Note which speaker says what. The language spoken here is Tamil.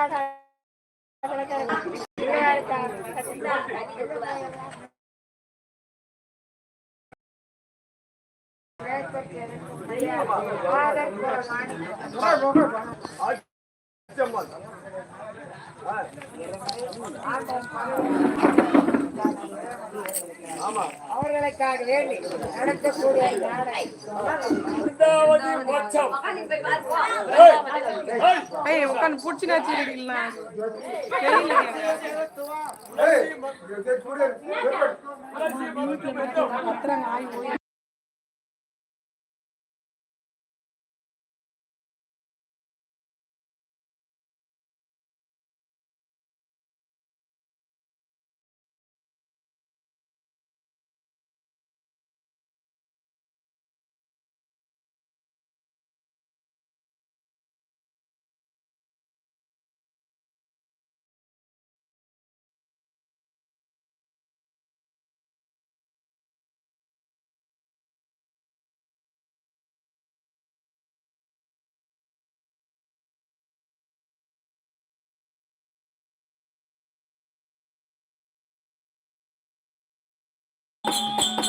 Speaker 1: ஆதர்
Speaker 2: அவர்களுக்காக வேண்டி நடத்தக்கூடிய
Speaker 3: உட்காந்து பிடிச்சி நினைச்சிருக்கீங்களா தெரியல Thank
Speaker 1: you.